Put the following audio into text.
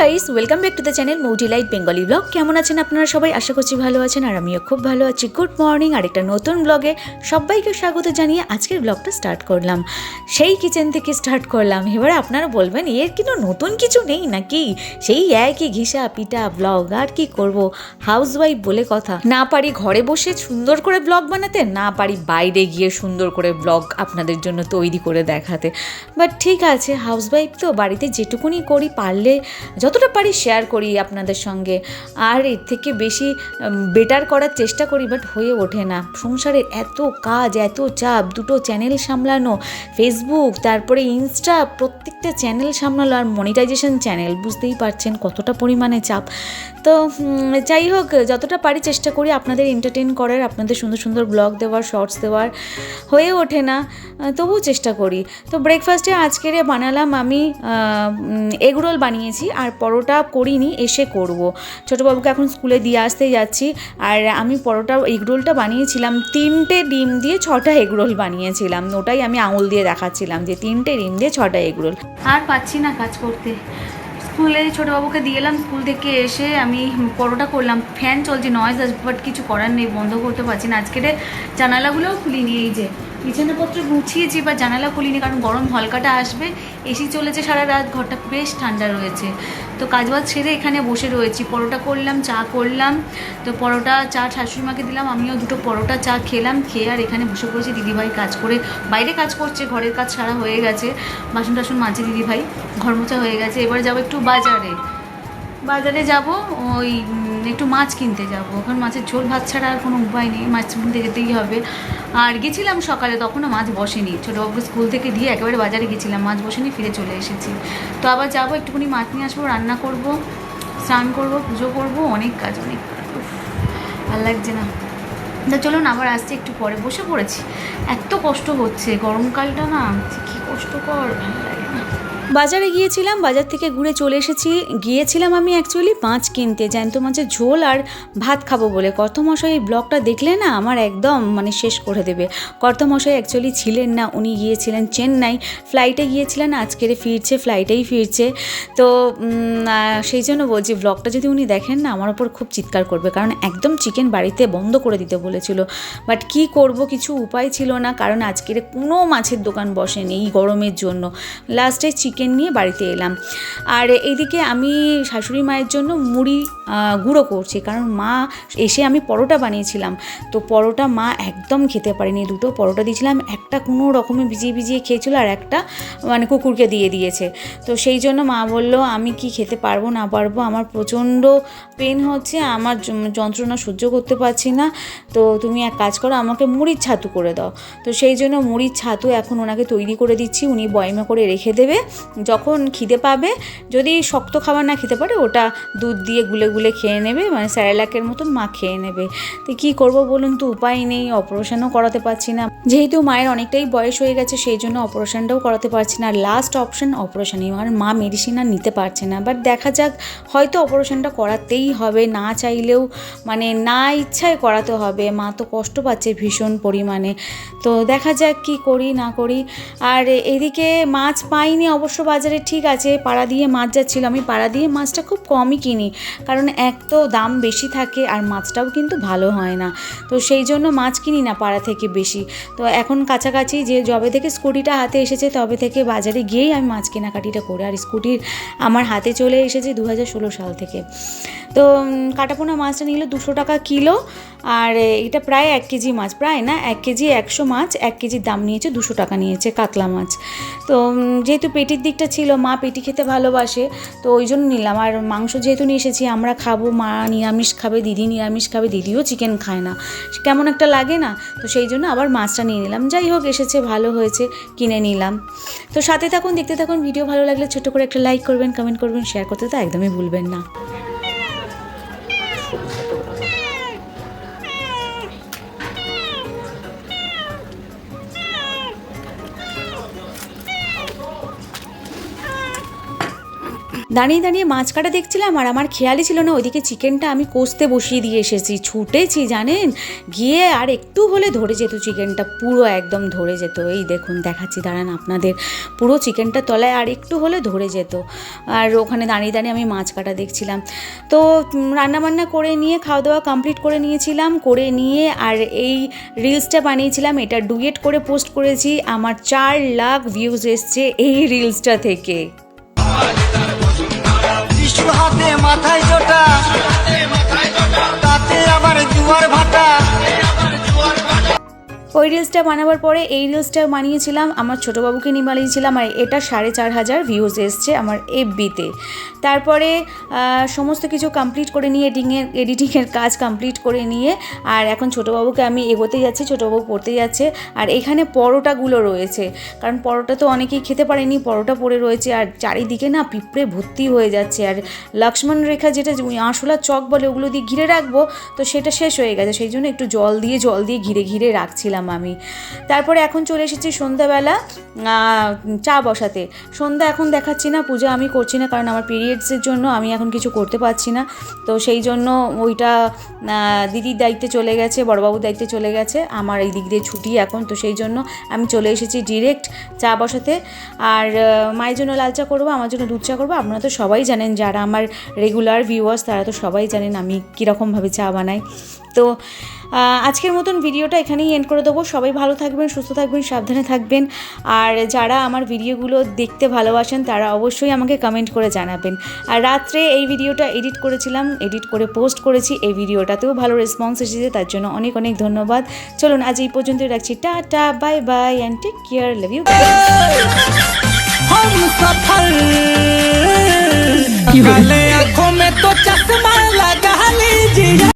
Guys welcome back to the channel Mouji light Bengali vlog কেমন আছেন আপনারা সবাই? আশা করছি ভালো আছেন আর আমিও খুব ভালো আছি। গুড মর্নিং আরেকটা নতুন ব্লগে সবাইকে স্বাগত জানিয়ে আজকের ব্লগটা স্টার্ট করলাম। সেই কিচেন থেকে স্টার্ট করলাম। এবারে আপনারা বলবেন, এর কিন্তু নতুন কিছু নেই নাকি? সেই একই ঘিসা পিটা ব্লগ আর কি করব? হাউস ওয়াইফ বলে কথা। না পারি ঘরে বসে সুন্দর করে ব্লগ বানাতে, না পারি বাইরে গিয়ে সুন্দর করে ব্লগ আপনাদের জন্য তৈরি করে দেখাতে। বাট ঠিক আছে হাউস ওয়াইফ তো বাড়িতে যেটুকুনি করি পারলে যতটা পারি শেয়ার করি আপনাদের সঙ্গে। আর এর থেকে বেশি বেটার করার চেষ্টা করি বাট হয়ে ওঠে না। সংসারে এত কাজ, এত চাপ, দুটো চ্যানেল সামলানো ফেসবুক তারপরে ইনস্টা প্রত্যেকটা চ্যানেল সামলানো আর মনিটাইজেশন চ্যানেল বুঝতেই পারছেন কতটা পরিমাণে চাপ। তো যাই হোক, যতটা পারি চেষ্টা করি আপনাদের এন্টারটেন করার, আপনাদের সুন্দর সুন্দর ব্লগ দেওয়ার শর্টস দেওয়ার, হয়ে ওঠে না তবুও চেষ্টা করি। তো ব্রেকফাস্টে আজকের বানালাম আমি এগরোল বানিয়েছি, আর পরোটা করিনি, এসে করব। ছোটোবাবুকে এখন স্কুলে দিয়ে আসতে যাচ্ছি। আর আমি পরোটা এগরোলটা বানিয়েছিলাম। তিনটে ডিম দিয়ে ছটা এগরোল বানিয়েছিলাম। ওটাই আমি আঙুল দিয়ে দেখাচ্ছিলাম যে তিনটে ডিম দিয়ে ছটা এগরোল আর পাচ্ছি না কাজ করতে। স্কুলে ছোটোবাবুকে দিয়ে এলাম, স্কুল থেকে এসে আমি পরোটা করলাম। ফ্যান চলছে নয়েজ বাট কিছু করার নেই, বন্ধ করতে পারছি না। আজকের জানালাগুলোও খুলিনি, এই যে। বিছানাপত্র গুছিয়েছি বা জানালা খুলিনি, কারণ গরম হলকাটা আসবে। এসি চলেছে সারা রাত, ঘরটা বেশ ঠান্ডা রয়েছে। তো কাজবাজ ছেড়ে এখানে বসে রয়েছি। পরোটা করলাম, চা করলাম। তো পরোটা, চা শাশুড়িমাকে দিলাম, আমিও দুটো পরোটা, চা খেলাম, খেয়ে আর এখানে বসে পড়েছি দিদিভাই কাজ করে। বাইরে কাজ করছে, ঘরের কাজ সারা হয়ে গেছে। বাসন টাসন মাঝে দিদিভাই ঘর মোছা হয়ে গেছে। এবার যাব একটু বাজারে। বাজারে যাব, ওই উম, একটু মাছ কিনতে যাব। ওখানে মাছের ঝোল ভাত ছাড়া আর কোনো উপায় নেই মাছ কিনতে যেতেই হবে। আর গেছিলাম সকালে তখনও মাছ বসেনি। ছোটোবাবুকে স্কুল থেকে দিয়ে একেবারে বাজারে গেছিলাম মাছ বসেনি ফিরে চলে এসেছি। তো আবার যাব একটুখানি মাছ নিয়ে আসব রান্না করব স্নান করব পুজো করব অনেক কাজ অনেক কাজ। ভালো লাগছে না। তা চলুন আবার আসছি একটু পরে। বসে পড়েছি। এত কষ্ট হচ্ছে গরমকালটা না কী কষ্টকর ভালো লাগে না। বাজারে গিয়েছিলাম, বাজার থেকে ঘুরে চলে এসেছি। গিয়েছিলাম আমি অ্যাকচুয়ালি মাছ কিনতে, জ্যান্ত মাছের ঝোল আর ভাত খাব বলে। কর্তমশাই এই ব্লগটা দেখলে না আমার একদম মানে শেষ করে দেবে। কর্তমশাই অ্যাকচুয়ালি ছিলেন না, উনি গিয়েছিলেন চেন্নাই। ফ্লাইটে গিয়েছিলেন, আজকের ফিরছে ফ্লাইটেই ফিরছে। তো সেই জন্য বলছি, ব্লগটা যদি উনি দেখেন না, আমার ওপর খুব চিৎকার করবে। কারণ একদম চিকেন বাড়িতে বন্ধ করে দিতে বলেছিল। বাট কি করব, কিছু উপায় ছিল না, কারণ আজকের কোনো মাছের দোকান বসেনি এই গরমের জন্য। লাস্টে চিকেন নিয়ে বাড়িতে এলাম। আর এইদিকে আমি শাশুড়ি মায়ের জন্য মুড়ি গুঁড়ো করছি, কারণ মা এসে আমি পরোটা বানিয়েছিলাম। তো পরোটা মা একদম খেতে পারেনি। দুটো পরোটা দিয়েছিলাম, একটা কোনো রকমে ভিজিয়ে ভিজিয়ে খেয়েছিল আর একটা মানে কুকুরকে দিয়ে দিয়েছে। তো সেই জন্য মা বলল, আমি কি খেতে পারব, না পারব? আমার প্রচণ্ড পেন হচ্ছে, আমার যন্ত্রণা সহ্য করতে পারছি না। তো তুমি এক কাজ করো, আমাকে মুড়ির ছাতু করে দাও। তো সেই জন্য মুড়ির ছাতু এখন ওনাকে তৈরি করে দিচ্ছি, উনি বয়মে করে রেখে দেবে। যখন খিদে পাবে, যদি শক্ত খাবার না খেতে পারে, ওটা দুধ দিয়ে গুলে গুলে খেয়ে নেবে মানে স্যারেলাকের মতন মা খেয়ে নেবে। তো কী করব বলুন তো, উপায় নেই, অপারেশনও করাতে পারছি না। যেহেতু মায়ের অনেকটাই বয়স হয়ে গেছে, সেই জন্য অপারেশনটাও করাতে পারছি না। লাস্ট অপশন অপারেশনই আর মা মেডিসিন আর নিতে পারছে না। বাট দেখা যাক, হয়তো অপারেশনটা করাতেই হবে। না চাইলেও মানে না ইচ্ছায় করাতে হবে। মা তো কষ্ট পাচ্ছে ভীষণ পরিমাণে। তো দেখা যাক কি করি, না করি। আর এদিকে মাছ পাইনি অবশ্য। বাজারে ঠিক আছে, পাড়া দিয়ে মাছ যাচ্ছিল। আমি পাড়া দিয়ে মাছটা খুব কমই কিনি, কারণ এক তো দাম বেশি থাকে আর মাছটাও কিন্তু ভালো হয় না। তো সেই জন্য মাছ কিনি না পাড়া থেকে বেশি। তো এখন কাছাকাছি যে যবে থেকে স্কুটিটা হাতে এসেছে, তবে থেকে বাজারে গিয়েই আমি মাছ কেনাকাটিটা করে, আর স্কুটির আমার হাতে চলে এসেছে দু হাজার ষোলো সাল থেকে। তো কাটাপোনা মাছটা নিল দুশো টাকা কিলো আর এটা প্রায় এক কেজি মাছ, প্রায় না? এক কেজি একশো মাছ, এক কেজির দাম নিয়েছে দুশো টাকা নিয়েছে কাতলা মাছ। তো যেহেতু পেটির দিকটা ছিল, মা পেটি খেতে ভালোবাসে, তো ওই জন্য নিলাম। আর মাংস যেহেতু নিয়ে এসেছি, আমরা খাব, মা নিরামিষ খাবে, দিদি নিরামিষ খাবে, দিদিও চিকেন খায় না। কেমন একটা লাগে না? তো সেই জন্য আবার মাছটা নিয়ে নিলাম। যাই হোক, এসেছে, ভালো হয়েছে, কিনে নিলাম। তো সাথে থাকুন, দেখতে থাকুন, ভিডিও ভালো লাগলে ছোট করে একটা লাইক করবেন কমেন্ট করবেন শেয়ার করতে তো একদমই ভুলবেন না। দাঁড়িয়ে দাঁড়িয়ে মাছ কাটা দেখছিলাম আর আমার খেয়ালই ছিল না, ওইদিকে চিকেনটা আমি কষতে বসিয়ে দিয়ে এসেছি। ছুটেছি, জানেন? গিয়ে আর একটু হলে ধরে যেত চিকেনটা, পুরো একদম ধরে যেত। এই দেখুন, দেখাচ্ছি, দাঁড়ান আপনাদের। পুরো চিকেনটা তলায় আর একটু হলে ধরে যেত। আর ওখানে দাঁড়িয়ে দাঁড়িয়ে আমি মাছ কাটা দেখছিলাম। তো রান্নাবান্না করে নিয়ে খাওয়া দাওয়া কমপ্লিট করে নিয়েছিলাম, করে নিয়ে আর এই রিলসটা বানিয়েছিলাম। এটা ডুয়েট করে পোস্ট করেছি। আমার চার লাখ ভিউজ এসছে এই রিলসটা থেকে। হাতে মাথায় জোটা। তাতে আবার জুয়ার ভাটা। ওই রিলসটা বানাবার পরে এই রিলসটা বানিয়েছিলাম, আমার ছোটো বাবুকে নিয়ে বানিয়েছিলাম আর এটা সাড়ে চার হাজার ভিউজ এসছে আমার এফবিতে তারপরে সমস্ত কিছু কমপ্লিট করে নিয়ে এডিংয়ের এডিটিংয়ের কাজ কমপ্লিট করে নিয়ে আর এখন ছোটোবাবুকে আমি এগোতে যাচ্ছি, ছোটোবাবু পড়তে যাচ্ছে আর এখানে পরোটাগুলো রয়েছে। কারণ পরোটা তো অনেকেই খেতে পারেনি, পরোটা পড়ে রয়েছে আর চারিদিকে না পিঁপড়ে ভর্তি হয়ে যাচ্ছে আর লক্ষ্মণ রেখা যেটা আঁশলা চক বলে ওগুলো দিয়ে ঘিরে রাখব, তো সেটা শেষ হয়ে গেছে। সেই জন্য একটু জল দিয়ে জল দিয়ে ঘিরে ঘিরে রাখছিলাম আমি। তারপরে এখন চলে এসেছি সন্ধ্যাবেলা চা বসাতে। সন্ধ্যা এখন দেখাচ্ছি না, পূজা আমি করছি না, কারণ আমার পিরিয়ডসের জন্য আমি এখন কিছু করতে পারছি না। তো সেই জন্য ওইটা দিদির দায়িত্বে চলে গেছে, বড়বাবুর দায়িত্বে চলে গেছে। আমার এই দিক দিয়ে ছুটি এখন, তো সেই জন্য আমি চলে এসেছি ডিরেক্ট চা বসাতে। আর মায়ের জন্য লাল চা করব, আমার জন্য দুধ চা করব, আপনারা তো সবাই জানেন, যারা আমার রেগুলার ভিউয়ার্স তারা তো সবাই জানেন আমি কীরকমভাবে চা বানাই। তো আজকের মতন ভিডিওটা এখানেই এন্ড করে দেবো সবাই ভালো থাকবেন সুস্থ থাকবেন সাবধানে থাকবেন আর যারা আমার ভিডিওগুলো দেখতে ভালোবাসেন তারা অবশ্যই আমাকে কমেন্ট করে জানাবেন আর রাত্রে এই ভিডিওটা এডিট করেছিলাম এডিট করে পোস্ট করেছি এই ভিডিওটাতেও ভালো রেসপন্স এসেছে তার জন্য অনেক অনেক ধন্যবাদ চলুন আজ এই পর্যন্ত রাখছি tata bye bye and take care love you हम सफल काले आंखों में तो चश्मा लगा लीजिए